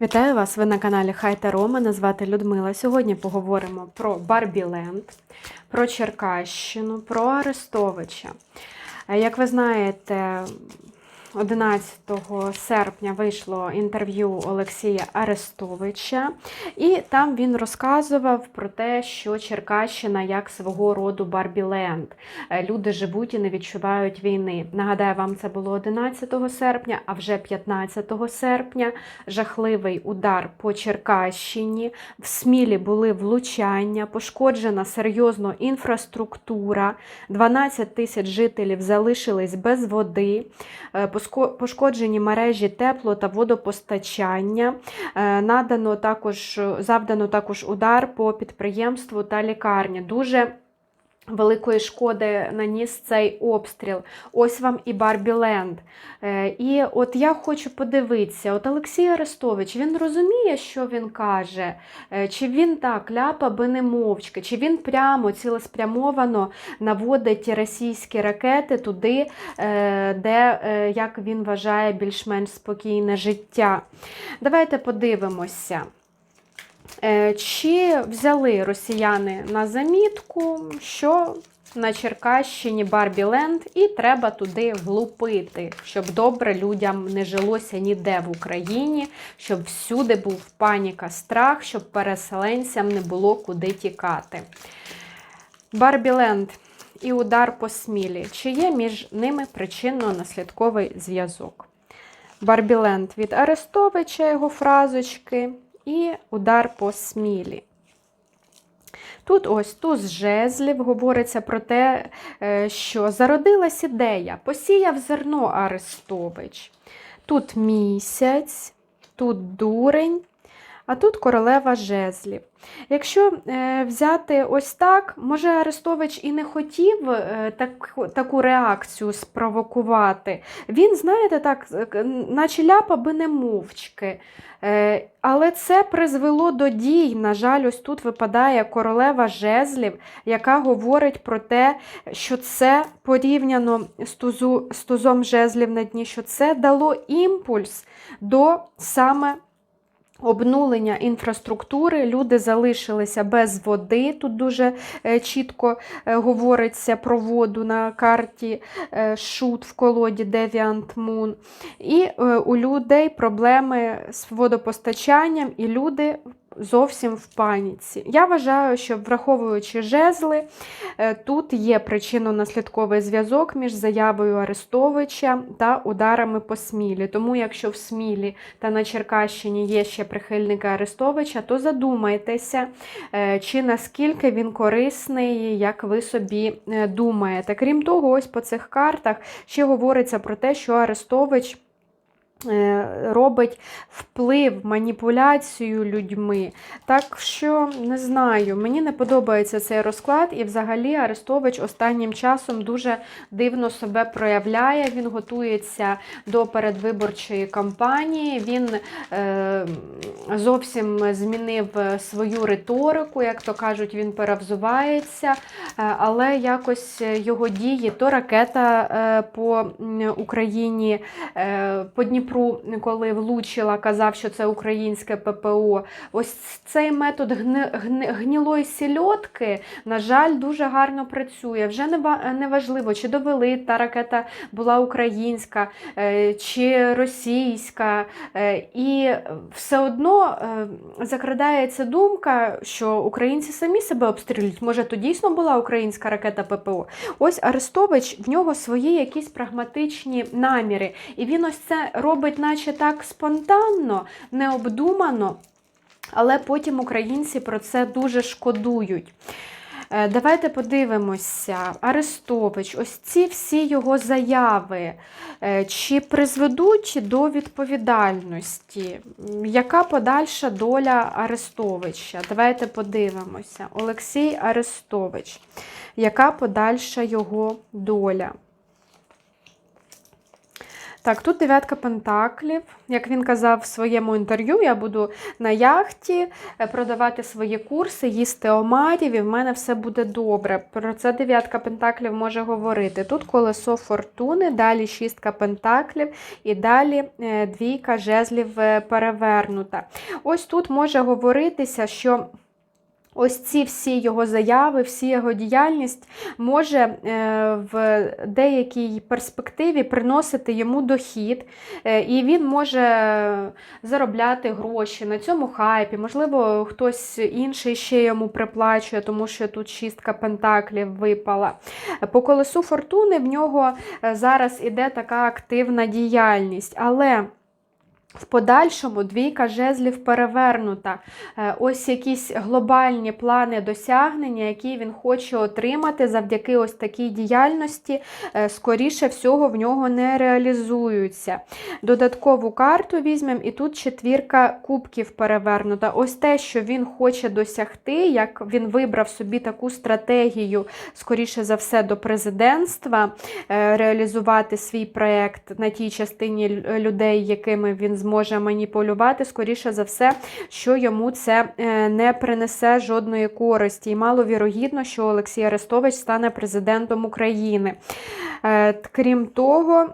Вітаю вас! Ви на каналі Хайта Рома. Мене звати Людмила. Сьогодні поговоримо про Барбіленд, про Черкащину, про Арестовича. Е, Як ви знаєте, 11 серпня вийшло інтерв'ю Олексія Арестовича, і там він розказував про те, що Черкащина як свого роду Барбіленд. Е, Люди живуть і не відчувають війни. Нагадаю, вам це було 11 серпня, а вже 15 серпня жахливий удар по Черкащині. В Смілі були влучання, пошкоджена серйозно інфраструктура, 12 тисяч жителів залишились без води, е, пошкоджені мережі тепло та водопостачання. Е, Надано також, завдано також удар по підприємству та лікарні. Дуже Великої шкоди наніс цей обстріл. Ось вам і Барбіленд. Е, І от я хочу подивитися, от Олексій Арестович, він розуміє, що він каже, Е, чи він так ляпа би не мовчки, чи він прямо цілеспрямовано наводить російські ракети туди, е, де, як він вважає, більш-менш спокійне життя. Давайте подивимося. Е, Чи взяли росіяни на замітку, що на Черкащині Барбіленд, і треба туди влупити, щоб добре людям не жилося ніде в Україні, щоб всюди був паніка, страх, щоб переселенцям не було куди тікати. Барбіленд і удар по смілі. Чи є між ними причинно-наслідковий зв'язок? Барбіленд від Арестовича, його фразочки, і удар по смілі. Тут ось туз жезлів говориться про те, е, що зародилась ідея, посіяв зерно Арестович. Тут місяць, тут дурень, а тут королева жезлів. Якщо е, взяти ось так, може Арестович і не хотів е, так, таку реакцію спровокувати. Він, знаєте, так, наче ляпа би не мовчки. Е, але це призвело до дій. На жаль, ось тут випадає королева жезлів, яка говорить про те, що це порівняно з, тузу, з тузом жезлів на дні, що це дало імпульс до саме обнулення інфраструктури. Люди залишилися без води. Тут дуже е, чітко е, говориться про воду на карті е, Шут в колоді Deviant Moon. І у людей проблеми з водопостачанням, і люди зовсім в паніці. Я вважаю, що враховуючи жезли, е, тут є причинно-наслідковий зв'язок між заявою Арестовича та ударами по Смілі. Тому, якщо в Смілі та на Черкащині є ще прихильники Арестовича, то задумайтеся, е, чи наскільки він корисний, як ви собі е, думаєте. Крім того, ось по цих картах ще говориться про те, що Арестович. Е, Робить вплив, маніпуляцію людьми. Так що не знаю, мені не подобається цей розклад, і взагалі Арестович останнім часом дуже дивно себе проявляє. Він готується до передвиборчої кампанії. Він е, зовсім змінив свою риторику, як то кажуть, він перевзувається, е, але якось його дії, то ракета е, по Україні, е, по Дніпру, коли влучила, казав, що це українське ППО. Ось цей метод гни, гни, гнілої сільотки, на жаль, дуже гарно працює. Вже не, важливо, чи довели та ракета була українська, е, чи російська. Е, І все одно е, закрадається думка, що українці самі себе обстрілюють. Може, то дійсно була українська ракета ППО. Ось Арестович, в нього свої якісь прагматичні наміри. І він ось це робить, наче так спонтанно, необдумано, але потім українці про це дуже шкодують. Е, Давайте подивимося. Арестович, ось ці всі його заяви, е, чи призведуть до відповідальності? Яка подальша доля Арестовича? Давайте подивимося. Олексій Арестович. Яка подальша його доля? Так, тут дев'ятка пентаклів. Як він казав в своєму інтерв'ю, я буду на яхті е, продавати свої курси, їсти омарів, і в мене все буде добре. Про це дев'ятка пентаклів може говорити. Тут колесо фортуни, далі шістка пентаклів і далі е, двійка жезлів е, перевернута. Ось тут може говоритися, що. Ось ці всі його заяви, всі його діяльність може е, в деякій перспективі приносити йому дохід, е, і він може заробляти гроші на цьому хайпі. Можливо, хтось інший ще йому приплачує, тому що тут шістка пентаклів випала. По колесу фортуни в нього е, зараз іде така активна діяльність. але в подальшому двійка жезлів перевернута. Е, ось якісь глобальні плани досягнення, які він хоче отримати завдяки ось такій діяльності, е, скоріше всього, в нього не реалізуються. Додаткову карту візьмемо, і тут четвірка кубків перевернута. Ось те, що він хоче досягти, як він вибрав собі таку стратегію, скоріше за все, до президентства, е, реалізувати свій проєкт на тій частині людей, якими він зможе зможе маніпулювати, скоріше за все, що йому це е, не принесе жодної користі. І маловірогідно, що Олексій Арестович стане президентом України. Е, крім того,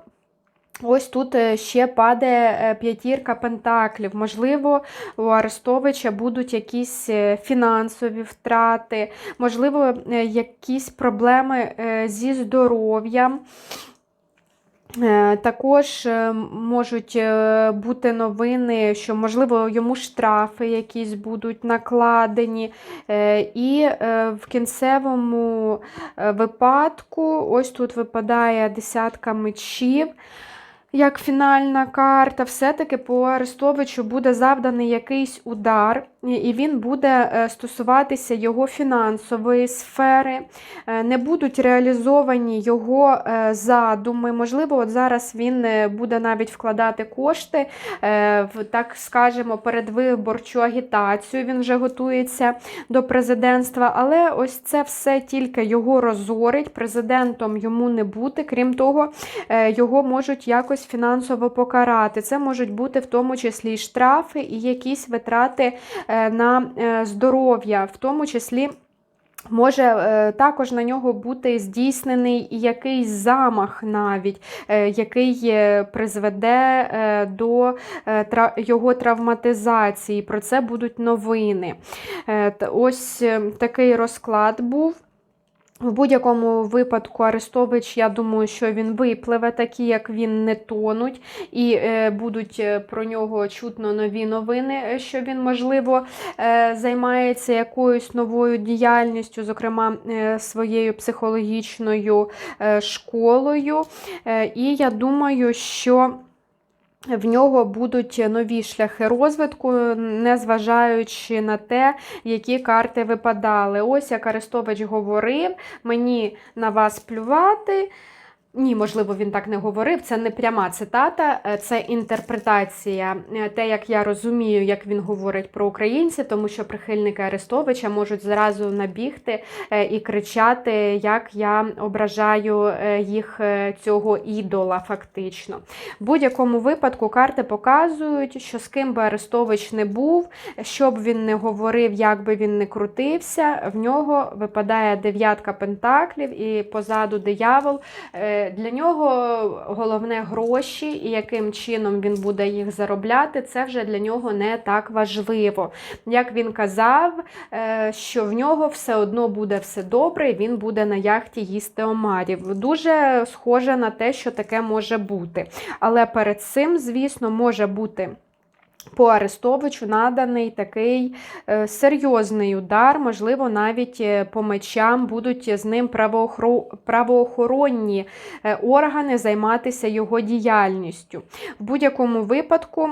Ось тут е, ще падає п'ятірка пентаклів. Можливо, у Арестовича будуть якісь фінансові втрати, можливо, якісь проблеми зі здоров'ям. Е, також е, можуть е, бути новини, що, можливо, йому штрафи якісь будуть накладені. І в кінцевому випадку, ось тут випадає десятка мечів як фінальна карта, все-таки по Арестовичу буде завданий якийсь удар, і він буде е, стосуватися його фінансової сфери, е, не будуть реалізовані його е, задуми. Можливо, от зараз він буде навіть вкладати кошти в, так скажемо, передвиборчу агітацію. Він вже готується до президентства, але ось це все тільки його розорить. Президентом йому не бути. Крім того, його можуть якось фінансово покарати. Це можуть бути в тому числі і штрафи і якісь витрати на е, здоров'я, в тому числі. Може е, також на нього бути здійснений якийсь замах, навіть, який призведе до його травматизації. Про це будуть новини. Ось такий розклад був. В будь-якому випадку Арестович, я думаю, що він випливе, такі, як він не тонуть, і е, будуть е, про нього чутно нові новини, е, що він, можливо, е, займається якоюсь новою діяльністю, зокрема е, своєю психологічною е, школою. Е, і я думаю, що. В нього будуть нові шляхи розвитку, незважаючи на те, які карти випадали. Ось як Арестович говорив, мені на вас плювати. Ні, можливо, він так не говорив. Це не пряма цитата, е, це інтерпретація, е, те, як я розумію, як він говорить про українців, тому що прихильники Арестовича можуть зразу набігти е, і кричати, як я ображаю їх цього ідола, фактично. В будь-якому випадку карти показують, що з ким би Арестович не був, що б він не говорив, як би він не крутився, в нього випадає дев'ятка пентаклів і позаду диявол для нього головне гроші і яким чином він буде їх заробляти, це вже для нього не так важливо. Як він казав, е, що в нього все одно буде все добре, і він буде на яхті їсти омарів. Дуже схоже на те, що таке може бути. Але перед цим, звісно, може бути. По Арестовичу наданий такий е, серйозний удар, можливо, навіть е, по мечам будуть з ним правоохоронні е, органи займатися його діяльністю. В будь-якому випадку.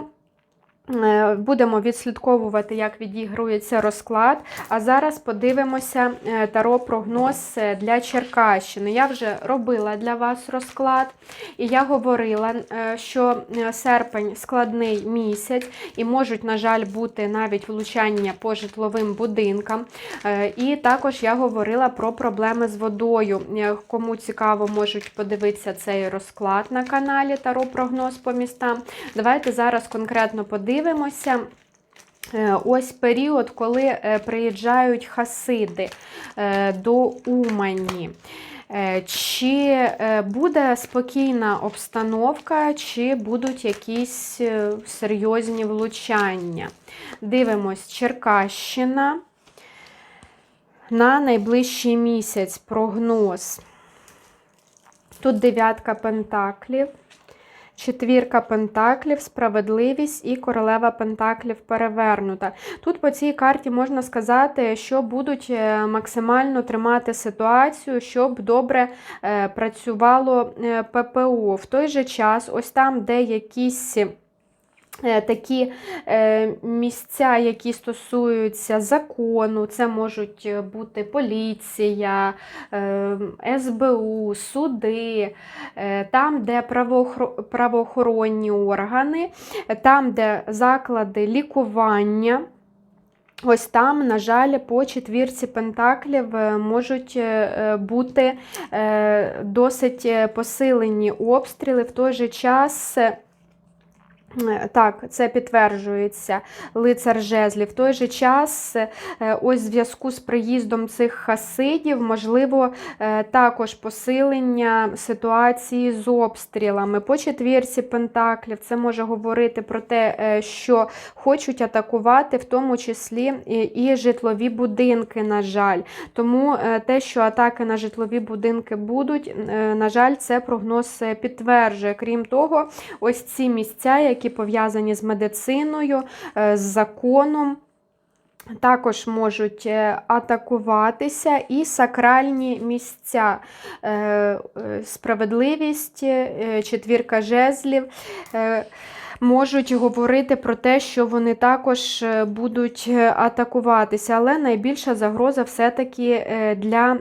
Е, Будемо відслідковувати, як відігрується розклад. А зараз подивимося е, таро-прогноз е, для Черкащини. Я вже робила для вас розклад, і я говорила, що серпень складний місяць, і можуть, на жаль, бути навіть влучання по житловим будинкам. І також я говорила про проблеми з водою. Кому цікаво, можуть подивитися цей розклад на каналі Таро-прогноз по містам. Давайте зараз конкретно подивимося. Е, Ось період, коли е, приїжджають хасиди е, до Умані. Чи буде спокійна обстановка, чи будуть якісь серйозні влучання? Дивимось, Черкащина на найближчий місяць прогноз. Тут дев'ятка пентаклів. Четвірка пентаклів, справедливість і королева пентаклів перевернута. Тут по цій карті можна сказати, що будуть е, максимально тримати ситуацію, щоб добре е, працювало е, ППО. В той же час, ось там, де якісь. Е, Такі е, місця, які стосуються закону, це можуть е, бути поліція, СБУ, суди, там, де правоохоронні органи, там, де заклади лікування. Ось там, на жаль, по четвірці пентаклів можуть бути досить посилені обстріли. В той же час. Е, Так, це підтверджується лицар жезлів. В той же час, е, ось в зв'язку з приїздом цих хасидів, можливо, е, також посилення ситуації з обстрілами. По четвірці пентаклів це може говорити про те, що хочуть атакувати, в тому числі і, житлові будинки, на жаль. Тому те, що атаки на житлові будинки будуть, на жаль, це прогноз підтверджує. Крім того, ось ці місця, які пов'язані з медициною, е, з законом. Також можуть е, атакуватися і сакральні місця, Е, справедливість, четвірка жезлів. Можуть говорити про те, що вони також е, будуть е, атакуватися, але найбільша загроза все-таки е, для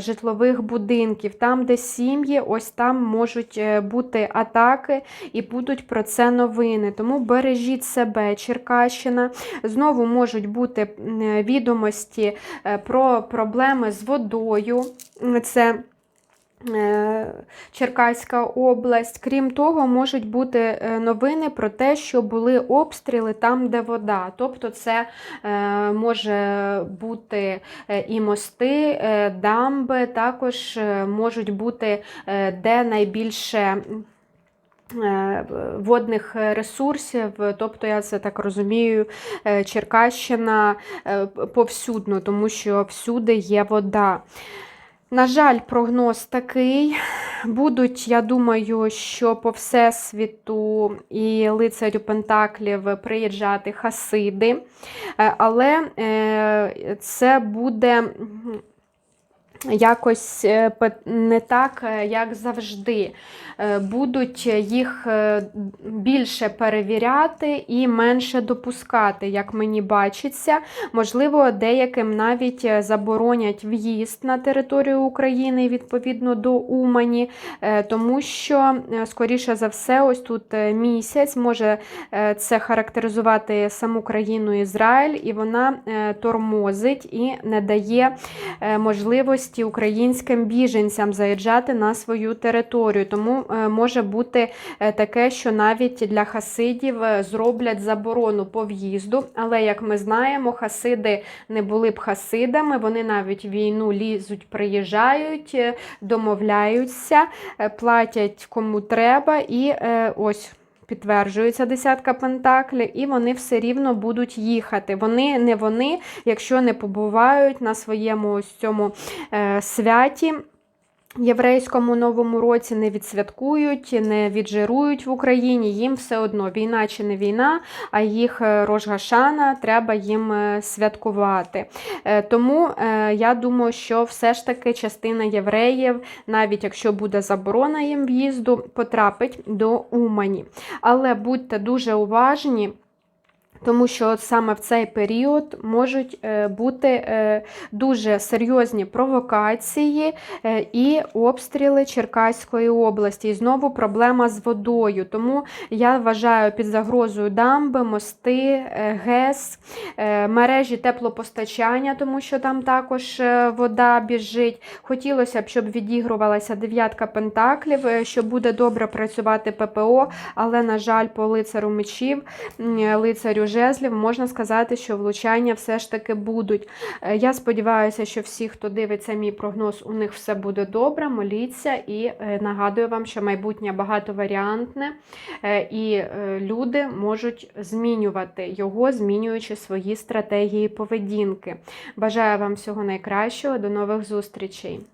житлових будинків. Там, де сім'ї, ось там можуть бути атаки і будуть про це новини. Тому бережіть себе, Черкащина. Знову можуть бути відомості про проблеми з водою. Це Черкаська область. Крім того, можуть бути е, новини про те, що були обстріли там, де вода. Тобто, це е, може бути е, і мости, е, дамби, також е, можуть бути е, де найбільше. е, Водних ресурсів, тобто я це так розумію, е, Черкащина е, повсюдно, тому що всюди є вода. На жаль, прогноз такий. Будуть, я думаю, що по всесвіту і лицарю Пентаклів приїжджати хасиди, Е, але е, це буде якось е, не так, е, як завжди. Е, Будуть їх більше перевіряти і менше допускати, як мені бачиться. Можливо, деяким навіть заборонять в'їзд на територію України відповідно до Умані, тому що, скоріше за все, ось тут місяць може це характеризувати саму країну Ізраїль, і вона тормозить і не дає е, можливості українським біженцям заїжджати на свою територію. Тому е, може бути е, таке, що навіть для хасидів е, зроблять заборону по в'їзду. Але як ми знаємо, хасиди не були б хасидами, вони навіть війну лізуть, приїжджають, домовляються, платять кому треба, і ось. Підтверджується десятка пентаклів, і вони все рівно будуть їхати. Вони не вони, якщо не побувають на своєму ось цьому е, святі. Єврейському новому році не відсвяткують, не віджирують в Україні. Їм все одно війна чи не війна, а їх е, Рожгашана треба їм е, святкувати. Е, Тому я думаю, що все ж таки частина євреїв, навіть якщо буде заборона їм в'їзду, потрапить до Умані. Але будьте дуже уважні. Тому що саме в цей період можуть е, бути е, дуже серйозні провокації е, і обстріли Черкаської області. І знову проблема з водою. Тому я вважаю під загрозою дамби, мости, ГЕС, мережі теплопостачання, тому що там також вода біжить. Хотілося б, щоб відігрувалася дев'ятка пентаклів, що буде добре працювати ППО, але, на жаль, по лицару мечів, лицарю жезлів, можна сказати, що влучання все ж таки будуть. Е, Я сподіваюся, що всі, хто дивиться мій прогноз, у них все буде добре. Моліться і е, нагадую вам, що майбутнє багатоваріантне, е, і люди можуть змінювати його, змінюючи свої стратегії поведінки. Бажаю вам всього найкращого. До нових зустрічей!